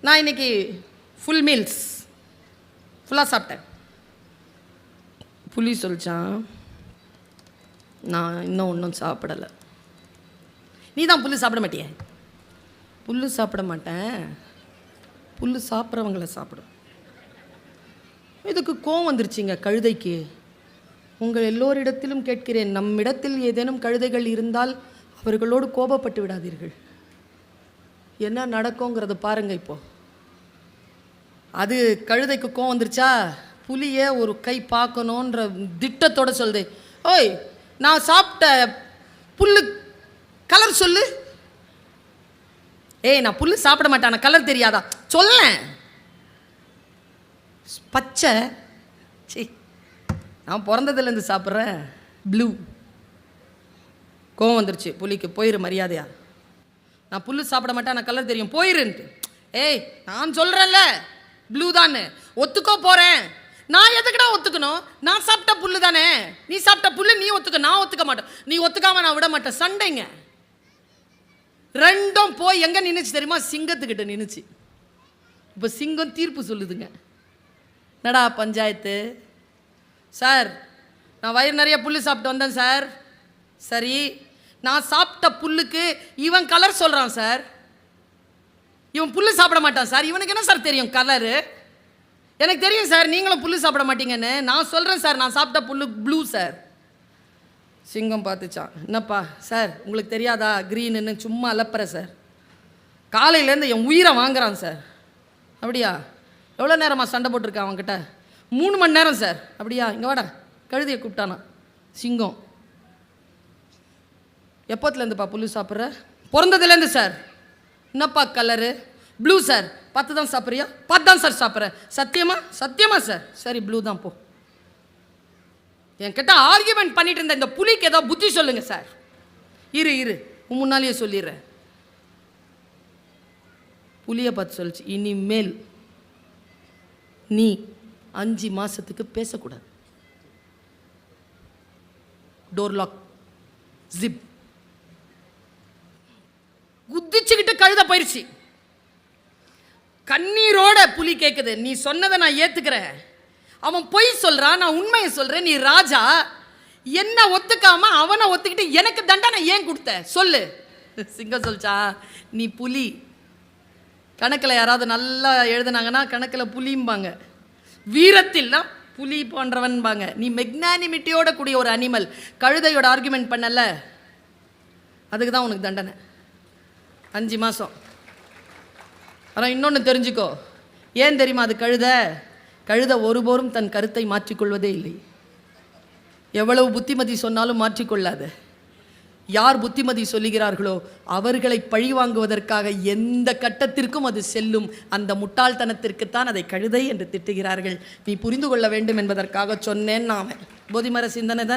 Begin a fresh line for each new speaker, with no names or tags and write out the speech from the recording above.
நான் இன்னைக்கு full meals ஃபுல்லாக சாப்பிட்டேன். புளி சொல்லிச்சான். நான் இன்னும் ஒன்றும் சாப்பிடலை. நீ தான் புல்லு சாப்பிட மாட்டியே? புல்லு சாப்பிட மாட்டேன். புல்லு சாப்பிட்றவங்கள சாப்பிடும். இதுக்கு கோவம் வந்துருச்சுங்க கழுதைக்கு. உங்கள் எல்லோரிடத்திலும் கேட்கிறேன். நம்மிடத்தில் ஏதேனும் கழுதைகள் இருந்தால் அவர்களோடு கோபப்பட்டு விடாதீர்கள். என்ன நடக்குங்கிறத பாருங்க இப்போ. அது கழுதைக்கு கோவம் வந்துருச்சா? புலியை ஒரு கை பார்க்கணுன்ற திட்டத்தோட சொல்லுது. ஓய் நான் சாப்பிட்ட புல்லு கலர் சொல்லு. ஏய் நான் புல்லு சாப்பிட மாட்டேன் கலர் தெரியாதா? சொல்ல பச்சை. சி நான் பிறந்ததுலேருந்து சாப்பிட்றேன். ப்ளூ. கோவம் வந்துருச்சு. புலிக்கு போயிரு மரியாதையா. நான் புல்லு சாப்பிட மாட்டேன் நான் கலர் தெரியும். போயிருன்ட்டு. ஏய் நான் சொல்கிறேன்ல ப்ளூ தானே. ஒத்துக்கோ போகிறேன் நான் எதுக்குடா ஒத்துக்கணும்? நான் சாப்பிட்ட புல்லு தானே. நீ சாப்பிட்ட புல்லு நீ ஒத்துக்க. நான் ஒத்துக்க மாட்டேன். நீ ஒத்துக்காம நான் விட மாட்டேன். சண்டைங்க. ரெண்டும் போய் எங்கே நின்றுச்சு தெரியுமா? சிங்கத்துக்கிட்ட நின்றுச்சு இப்போ சிங்கம் தீர்ப்பு சொல்லுதுங்க. என்னடா பஞ்சாயத்து? சார் நான் வயிறு நிறைய புல்லு சாப்பிட்டு வந்தேன் சார். சரி. நான் சாப்பிட்ட புல்லுக்கு இவன் கலர் சொல்கிறான் சார். இவன் புல்லு சாப்பிட மாட்டான் சார். இவனுக்கு என்ன சார் தெரியும் கலரு எனக்கு தெரியும் சார் நீங்களும் புல்லு சாப்பிட மாட்டீங்கன்னு. நான் சொல்கிறேன் சார் நான் சாப்பிட்ட புல்லு ப்ளூ சார். சிங்கம் பார்த்துச்சான். என்னப்பா சார் உங்களுக்கு தெரியாதா? க்ரீனுன்னு சும்மா அலப்புற சார். காலையிலேருந்து என் உயிரை வாங்குறான் சார். அப்படியா? எவ்வளோ நேரமாக சண்டை போட்டிருக்கான் அவன்கிட்ட? மூணு மணி நேரம் சார். அப்படியா? இங்கே வாடா. கழுதியை கூப்பிட்டானா. சிங்கம். எப்போத்துலேருந்துப்பா புல்லு சாப்பிட்ற? பிறந்ததுலேருந்து சார். என்னப்பா கலரு ப்ளூ சார் பத்து தான் சாப்பிட்றியா? பத்து தான் சார் சாப்பிட்றேன். சத்தியமா? சத்தியமா சார் சரி ப்ளூ தான் போ. என்கிட்ட ஆர்கியூமெண்ட் பண்ணிட்டு இருந்த இந்த புலிக்கு ஏதோ புத்தி சொல்லுங்க சார் இரு இரு. முன்னாலேயே சொல்லிடுறேன். புளியை பார்த்து சொல்லிச்சு. இனிமேல் நீ அஞ்சு மாதத்துக்கு பேசக்கூடாது. டோர் லாக் ஜிப் குதிச்சுக்கிட்டு கழுத போயிருச்சு. கண்ணீரோட புலி கேட்குது நீ சொன்னதை நான் ஏற்றுக்கிறேன் அவன் பொய் சொல்கிறான் நான் உண்மையை சொல்கிறேன் நீ ராஜா என்ன ஒத்துக்காம அவனை ஒத்துக்கிட்டு எனக்கு தண்டனை ஏன் கொடுத்த? சொல்லு. சிங்கம் சொல்ச்சா நீ புலி. கணக்கில் யாராவது நல்லா எழுதுனாங்கன்னா கணக்கில் புலிம்பாங்க. வீரத்தில்னா புலி போன்றவன்பாங்க. நீ மெக்னானிமிட்டியோட கூடிய ஒரு அனிமல் கழுதையோட ஆர்குமெண்ட் பண்ணல. அதுக்கு தான் உனக்கு தண்டனை. அஞ்சு மாதம் ஆனால் இன்னொன்று தெரிஞ்சுக்கோ. ஏன் தெரியுமா அது கழுத? கழுத ஒருபோரும் தன் கருத்தை மாற்றிக்கொள்வதே இல்லை. எவ்வளவு புத்திமதி சொன்னாலும் மாற்றிக்கொள்ளாது. யார் புத்திமதி சொல்லுகிறார்களோ அவர்களை பழிவாங்குவதற்காக எந்த கட்டத்திற்கும் அது செல்லும். அந்த முட்டாள்தனத்திற்குத்தான் அதை கழுதை என்று திட்டுகிறார்கள். நீ புரிந்து கொள்ள வேண்டும் என்பதற்காக சொன்னேன் நாம. போதிமர சிந்தனை தானே?